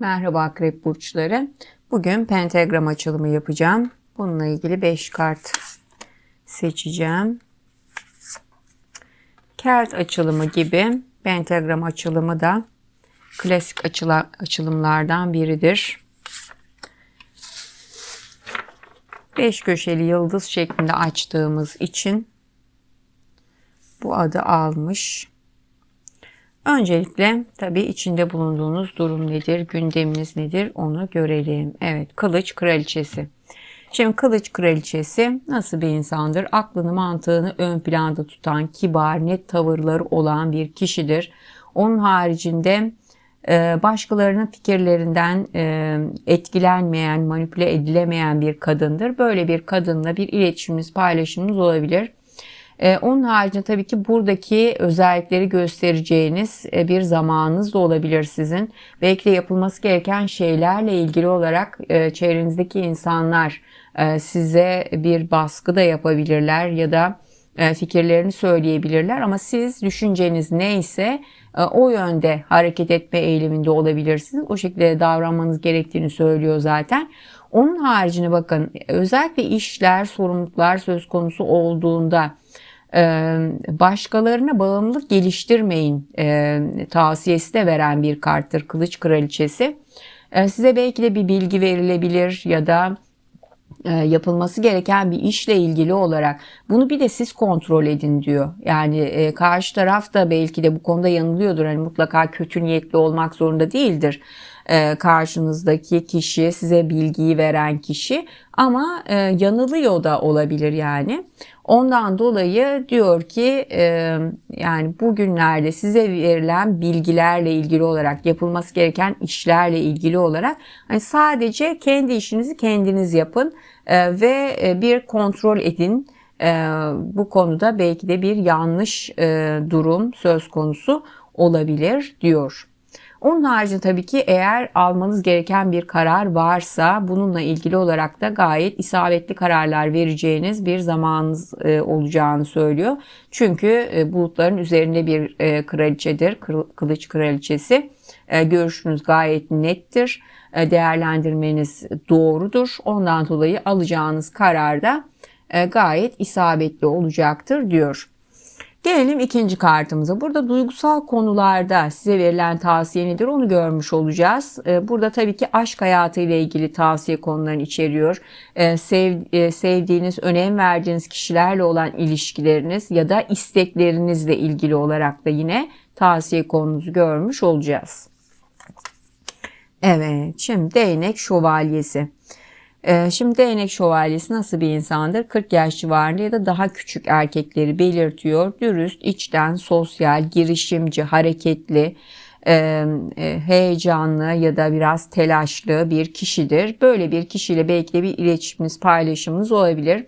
Merhaba akrep burçları. Bugün pentagram açılımı yapacağım. Bununla ilgili 5 kart seçeceğim. Kart açılımı gibi pentagram açılımı da klasik açıla, açılımlardan biridir. 5 köşeli yıldız şeklinde açtığımız için bu adı almış. Öncelikle tabii içinde bulunduğunuz durum nedir, gündeminiz nedir onu görelim. Evet, kılıç kraliçesi. Şimdi kılıç kraliçesi nasıl bir insandır? Aklını mantığını ön planda tutan, kibar, net tavırları olan bir kişidir. Onun haricinde e, başkalarının fikirlerinden e, etkilenmeyen, manipüle edilemeyen bir kadındır. Böyle bir kadınla bir iletişimimiz, paylaşımımız olabilir. Ee, onun haricinde tabii ki buradaki özellikleri göstereceğiniz e, bir zamanınız da olabilir sizin. Belki de yapılması gereken şeylerle ilgili olarak e, çevrenizdeki insanlar e, size bir baskı da yapabilirler ya da fikirlerini söyleyebilirler ama siz düşünceniz neyse o yönde hareket etme eğiliminde olabilirsiniz. O şekilde davranmanız gerektiğini söylüyor zaten. Onun haricinde bakın özellikle işler, sorumluluklar söz konusu olduğunda başkalarına bağımlılık geliştirmeyin tavsiyesi de veren bir karttır Kılıç Kraliçesi. Size belki de bir bilgi verilebilir ya da yapılması gereken bir işle ilgili olarak bunu bir de siz kontrol edin diyor. Yani karşı taraf da belki de bu konuda yanılıyordur. Hani mutlaka kötü niyetli olmak zorunda değildir karşınızdaki kişi size bilgiyi veren kişi ama yanılıyor da olabilir yani. Ondan dolayı diyor ki e, yani bugünlerde size verilen bilgilerle ilgili olarak yapılması gereken işlerle ilgili olarak hani sadece kendi işinizi kendiniz yapın e, ve e, bir kontrol edin. E, bu konuda belki de bir yanlış e, durum söz konusu olabilir diyor. Onun haricinde tabii ki eğer almanız gereken bir karar varsa bununla ilgili olarak da gayet isabetli kararlar vereceğiniz bir zamanınız e, olacağını söylüyor. Çünkü e, bulutların üzerinde bir e, kraliçedir, kılıç kraliçesi. Görüşünüz gayet nettir, değerlendirmeniz doğrudur. Ondan dolayı alacağınız karar da gayet isabetli olacaktır diyor. Gelelim ikinci kartımıza. Burada duygusal konularda size verilen tavsiye nedir onu görmüş olacağız. Ee, burada tabii ki aşk hayatı ile ilgili tavsiye konularını içeriyor. Ee, sev, e, sevdiğiniz, önem verdiğiniz kişilerle olan ilişkileriniz ya da isteklerinizle ilgili olarak da yine tavsiye konunuzu görmüş olacağız. Evet, şimdi değnek şövalyesi. Ee, şimdi değnek şövalyesi nasıl bir insandır? 40 yaş civarında ya da daha küçük erkekleri belirtiyor. Dürüst, içten, sosyal, girişimci, hareketli, e, e, heyecanlı ya da biraz telaşlı bir kişidir. Böyle bir kişiyle belki de bir iletişiminiz, paylaşımınız olabilir.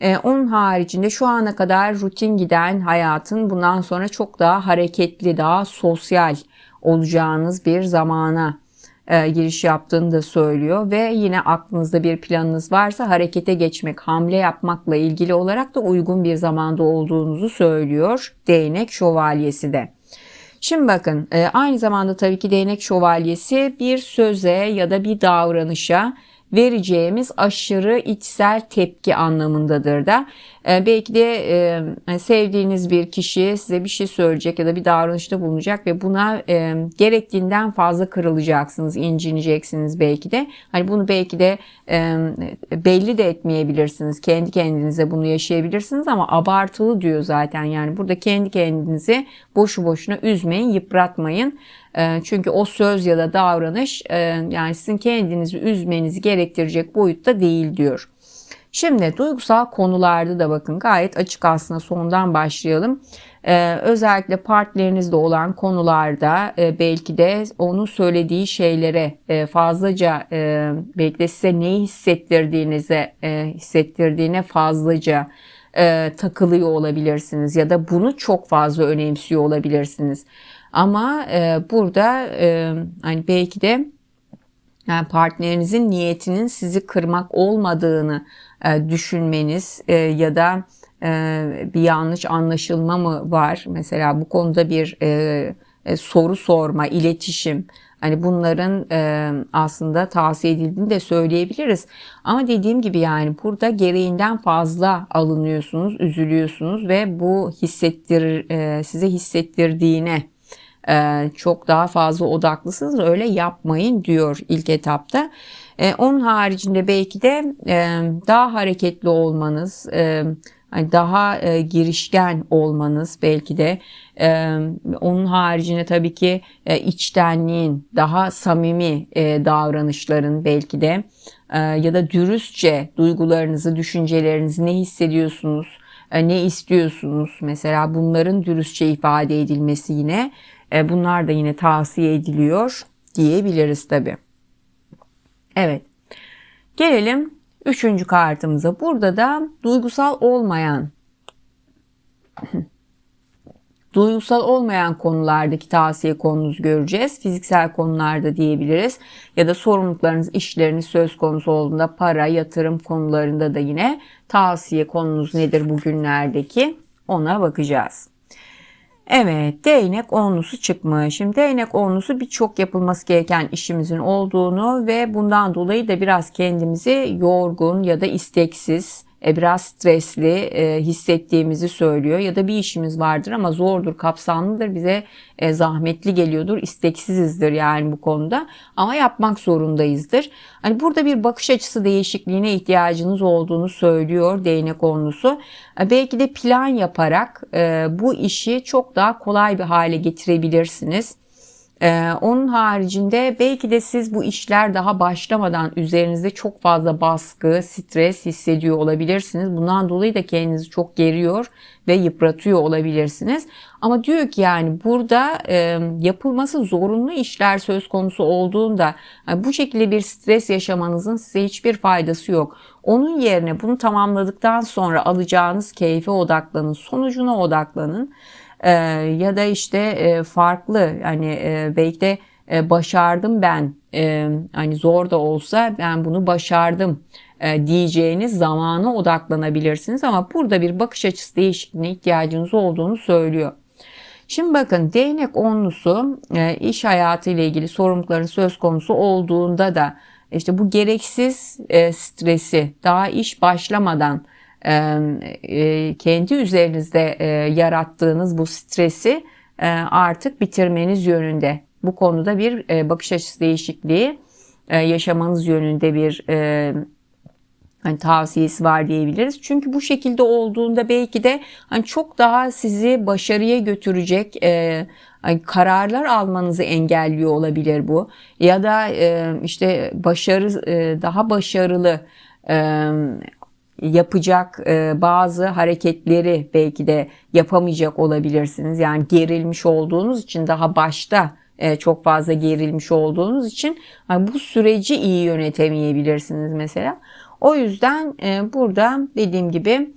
Ee, onun haricinde şu ana kadar rutin giden hayatın bundan sonra çok daha hareketli, daha sosyal olacağınız bir zamana e, giriş yaptığını da söylüyor ve yine aklınızda bir planınız varsa harekete geçmek, hamle yapmakla ilgili olarak da uygun bir zamanda olduğunuzu söylüyor değnek şövalyesi de. Şimdi bakın e, aynı zamanda tabii ki değnek şövalyesi bir söze ya da bir davranışa vereceğimiz aşırı içsel tepki anlamındadır da. E, belki de e, hani sevdiğiniz bir kişi size bir şey söyleyecek ya da bir davranışta bulunacak ve buna e, gerektiğinden fazla kırılacaksınız, incineceksiniz belki de. Hani bunu belki de e, belli de etmeyebilirsiniz. Kendi kendinize bunu yaşayabilirsiniz ama abartılı diyor zaten. Yani burada kendi kendinizi boşu boşuna üzmeyin, yıpratmayın. Ee, çünkü o söz ya da davranış e, yani sizin kendinizi üzmenizi gerektirecek boyutta değil diyor. Şimdi duygusal konularda da bakın gayet açık aslında sondan başlayalım. Ee, özellikle partnerinizde olan konularda e, belki de onun söylediği şeylere e, fazlaca e, belki de size neyi hissettirdiğinize e, hissettirdiğine fazlaca e, takılıyor olabilirsiniz ya da bunu çok fazla önemsiyor olabilirsiniz. Ama e, burada e, hani belki de yani partnerinizin niyetinin sizi kırmak olmadığını e, düşünmeniz e, ya da e, bir yanlış anlaşılma mı var? Mesela bu konuda bir e, e, soru sorma, iletişim Hani bunların e, aslında tavsiye edildiğini de söyleyebiliriz. Ama dediğim gibi yani burada gereğinden fazla alınıyorsunuz, üzülüyorsunuz ve bu hissettir e, size hissettirdiğine e, çok daha fazla odaklısınız. Öyle yapmayın diyor ilk etapta. E, onun haricinde belki de e, daha hareketli olmanız, e, hani daha e, girişken olmanız belki de onun haricinde tabii ki içtenliğin, daha samimi davranışların belki de ya da dürüstçe duygularınızı, düşüncelerinizi ne hissediyorsunuz, ne istiyorsunuz mesela bunların dürüstçe ifade edilmesi yine bunlar da yine tavsiye ediliyor diyebiliriz tabii. Evet. Gelelim üçüncü kartımıza. Burada da duygusal olmayan duygusal olmayan konulardaki tavsiye konunuzu göreceğiz. Fiziksel konularda diyebiliriz. Ya da sorumluluklarınız, işleriniz söz konusu olduğunda para, yatırım konularında da yine tavsiye konunuz nedir bugünlerdeki ona bakacağız. Evet değnek onlusu çıkmış. Şimdi değnek onlusu birçok yapılması gereken işimizin olduğunu ve bundan dolayı da biraz kendimizi yorgun ya da isteksiz biraz stresli e, hissettiğimizi söylüyor ya da bir işimiz vardır ama zordur, kapsamlıdır, bize e, zahmetli geliyordur, isteksizizdir yani bu konuda ama yapmak zorundayızdır. Hani burada bir bakış açısı değişikliğine ihtiyacınız olduğunu söylüyor değnek onlusu. Belki de plan yaparak bu işi çok daha kolay bir hale getirebilirsiniz. Ee, onun haricinde belki de siz bu işler daha başlamadan üzerinizde çok fazla baskı, stres hissediyor olabilirsiniz. Bundan dolayı da kendinizi çok geriyor ve yıpratıyor olabilirsiniz. Ama diyor ki yani burada e, yapılması zorunlu işler söz konusu olduğunda yani bu şekilde bir stres yaşamanızın size hiçbir faydası yok. Onun yerine bunu tamamladıktan sonra alacağınız keyfe odaklanın, sonucuna odaklanın. Ee, ya da işte e, farklı hani e, belki de e, başardım ben e, hani zor da olsa ben bunu başardım e, diyeceğiniz zamana odaklanabilirsiniz ama burada bir bakış açısı değişikliğine ihtiyacınız olduğunu söylüyor. Şimdi bakın değnek onlusu e, iş hayatı ile ilgili sorumlulukların söz konusu olduğunda da işte bu gereksiz e, stresi daha iş başlamadan kendi üzerinizde e, yarattığınız bu stresi e, artık bitirmeniz yönünde. Bu konuda bir bakış açısı değişikliği yaşamanız yönünde bir hani tavsiyesi var diyebiliriz. Çünkü bu şekilde olduğunda belki de hani çok daha sizi başarıya götürecek e, hani kararlar almanızı engelliyor olabilir bu. Ya da e, işte başarı e, daha başarılı e, yapacak e, bazı hareketleri belki de yapamayacak olabilirsiniz. Yani gerilmiş olduğunuz için daha başta e, çok fazla gerilmiş olduğunuz için bu süreci iyi yönetemeyebilirsiniz mesela. O yüzden e, burada dediğim gibi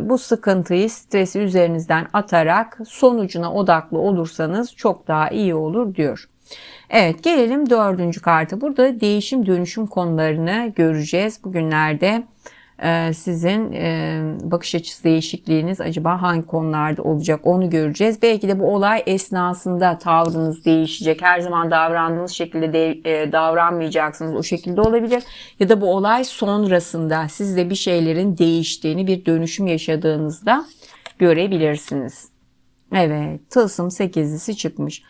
bu sıkıntıyı, stresi üzerinizden atarak sonucuna odaklı olursanız çok daha iyi olur diyor. Evet gelelim dördüncü karta. Burada değişim dönüşüm konularını göreceğiz bugünlerde. Ee, sizin e, bakış açısı değişikliğiniz acaba hangi konularda olacak onu göreceğiz. Belki de bu olay esnasında tavrınız değişecek. Her zaman davrandığınız şekilde de, e, davranmayacaksınız. O şekilde olabilir. Ya da bu olay sonrasında sizde bir şeylerin değiştiğini, bir dönüşüm yaşadığınızda görebilirsiniz. Evet, tılsım 8'lisi çıkmış.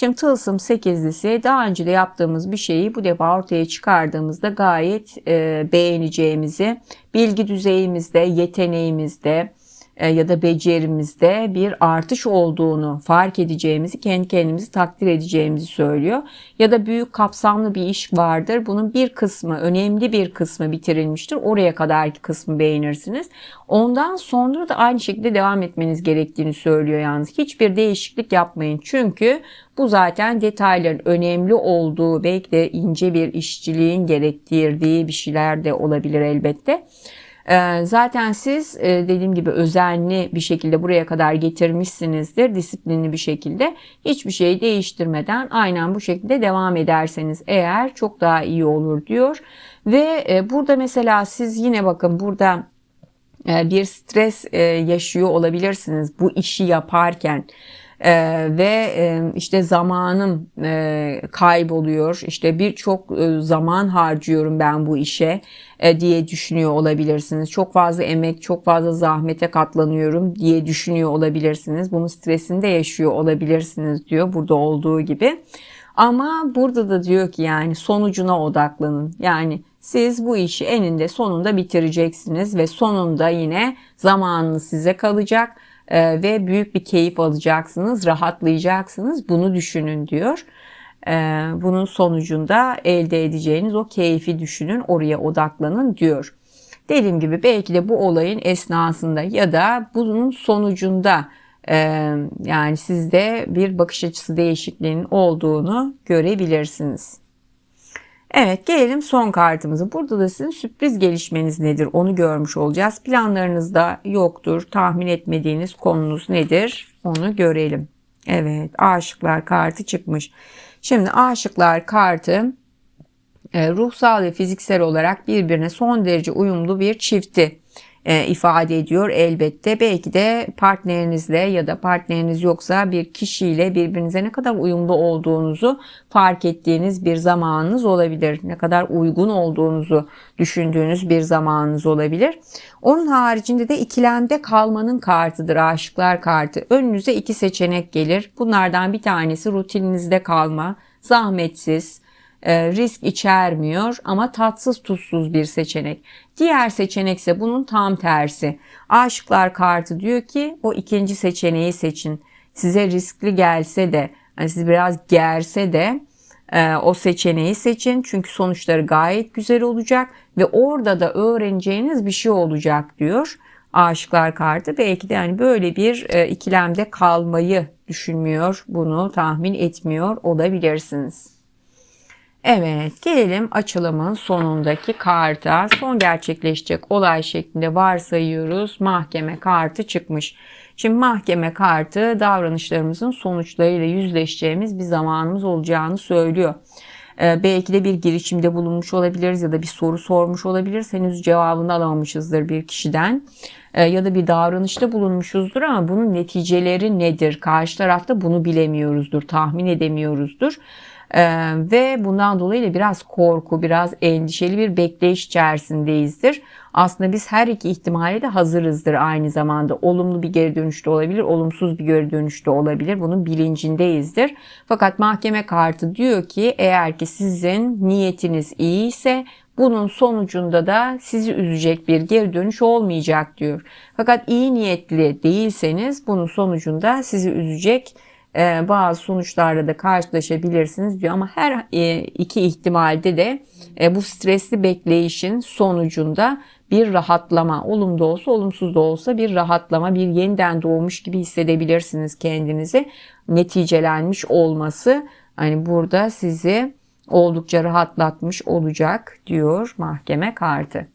Şimdi tılsım 8'lisi daha önce de yaptığımız bir şeyi bu defa ortaya çıkardığımızda gayet e, beğeneceğimizi, bilgi düzeyimizde, yeteneğimizde, ya da becerimizde bir artış olduğunu fark edeceğimizi, kendi kendimizi takdir edeceğimizi söylüyor. Ya da büyük kapsamlı bir iş vardır. Bunun bir kısmı, önemli bir kısmı bitirilmiştir. Oraya kadarki kısmı beğenirsiniz. Ondan sonra da aynı şekilde devam etmeniz gerektiğini söylüyor yalnız. Hiçbir değişiklik yapmayın. Çünkü bu zaten detayların önemli olduğu, belki de ince bir işçiliğin gerektirdiği bir şeyler de olabilir elbette. Ee, zaten siz e, dediğim gibi özenli bir şekilde buraya kadar getirmişsinizdir. Disiplinli bir şekilde. Hiçbir şey değiştirmeden aynen bu şekilde devam ederseniz eğer çok daha iyi olur diyor. Ve e, burada mesela siz yine bakın burada e, bir stres yaşıyor olabilirsiniz bu işi yaparken. E, ve e, işte zamanım e, kayboluyor. İşte birçok e, zaman harcıyorum ben bu işe e, diye düşünüyor olabilirsiniz. Çok fazla emek, çok fazla zahmete katlanıyorum diye düşünüyor olabilirsiniz. Bunun stresinde yaşıyor olabilirsiniz diyor burada olduğu gibi. Ama burada da diyor ki yani sonucuna odaklanın. Yani siz bu işi eninde sonunda bitireceksiniz ve sonunda yine zamanınız size kalacak e, ve büyük bir keyif alacaksınız, rahatlayacaksınız. Bunu düşünün diyor. E, bunun sonucunda elde edeceğiniz o keyfi düşünün, oraya odaklanın diyor. Dediğim gibi belki de bu olayın esnasında ya da bunun sonucunda e, yani sizde bir bakış açısı değişikliğinin olduğunu görebilirsiniz. Evet gelelim son kartımıza. Burada da sizin sürpriz gelişmeniz nedir onu görmüş olacağız. Planlarınızda yoktur. Tahmin etmediğiniz konunuz nedir onu görelim. Evet aşıklar kartı çıkmış. Şimdi aşıklar kartı e, ruhsal ve fiziksel olarak birbirine son derece uyumlu bir çifti e, ifade ediyor elbette. Belki de partnerinizle ya da partneriniz yoksa bir kişiyle birbirinize ne kadar uyumlu olduğunuzu fark ettiğiniz bir zamanınız olabilir. Ne kadar uygun olduğunuzu düşündüğünüz bir zamanınız olabilir. Onun haricinde de ikilemde kalmanın kartıdır aşıklar kartı. Önünüze iki seçenek gelir. Bunlardan bir tanesi rutininizde kalma, zahmetsiz, risk içermiyor ama tatsız tuzsuz bir seçenek. Diğer seçenek ise bunun tam tersi. Aşıklar kartı diyor ki o ikinci seçeneği seçin. Size riskli gelse de, yani sizi biraz gerse de e, o seçeneği seçin. Çünkü sonuçları gayet güzel olacak ve orada da öğreneceğiniz bir şey olacak diyor. Aşıklar kartı belki de yani böyle bir e, ikilemde kalmayı düşünmüyor, bunu tahmin etmiyor olabilirsiniz. Evet gelelim açılımın sonundaki karta. Son gerçekleşecek olay şeklinde varsayıyoruz. Mahkeme kartı çıkmış. Şimdi mahkeme kartı davranışlarımızın sonuçlarıyla yüzleşeceğimiz bir zamanımız olacağını söylüyor. Ee, belki de bir girişimde bulunmuş olabiliriz ya da bir soru sormuş olabiliriz. Henüz cevabını alamamışızdır bir kişiden. Ee, ya da bir davranışta bulunmuşuzdur ama bunun neticeleri nedir? Karşı tarafta bunu bilemiyoruzdur, tahmin edemiyoruzdur. Ee, ve bundan dolayı da biraz korku, biraz endişeli bir bekleyiş içerisindeyizdir. Aslında biz her iki ihtimale de hazırızdır aynı zamanda. Olumlu bir geri dönüş de olabilir, olumsuz bir geri dönüş de olabilir. Bunun bilincindeyizdir. Fakat mahkeme kartı diyor ki eğer ki sizin niyetiniz iyi ise bunun sonucunda da sizi üzecek bir geri dönüş olmayacak diyor. Fakat iyi niyetli değilseniz bunun sonucunda sizi üzecek e, bazı sonuçlarla da karşılaşabilirsiniz diyor ama her e, iki ihtimalde de e, bu stresli bekleyişin sonucunda bir rahatlama, olumlu olsa olumsuz da olsa bir rahatlama, bir yeniden doğmuş gibi hissedebilirsiniz kendinizi. Neticelenmiş olması hani burada sizi oldukça rahatlatmış olacak diyor mahkeme kartı.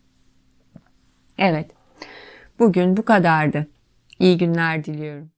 Evet. Bugün bu kadardı. İyi günler diliyorum.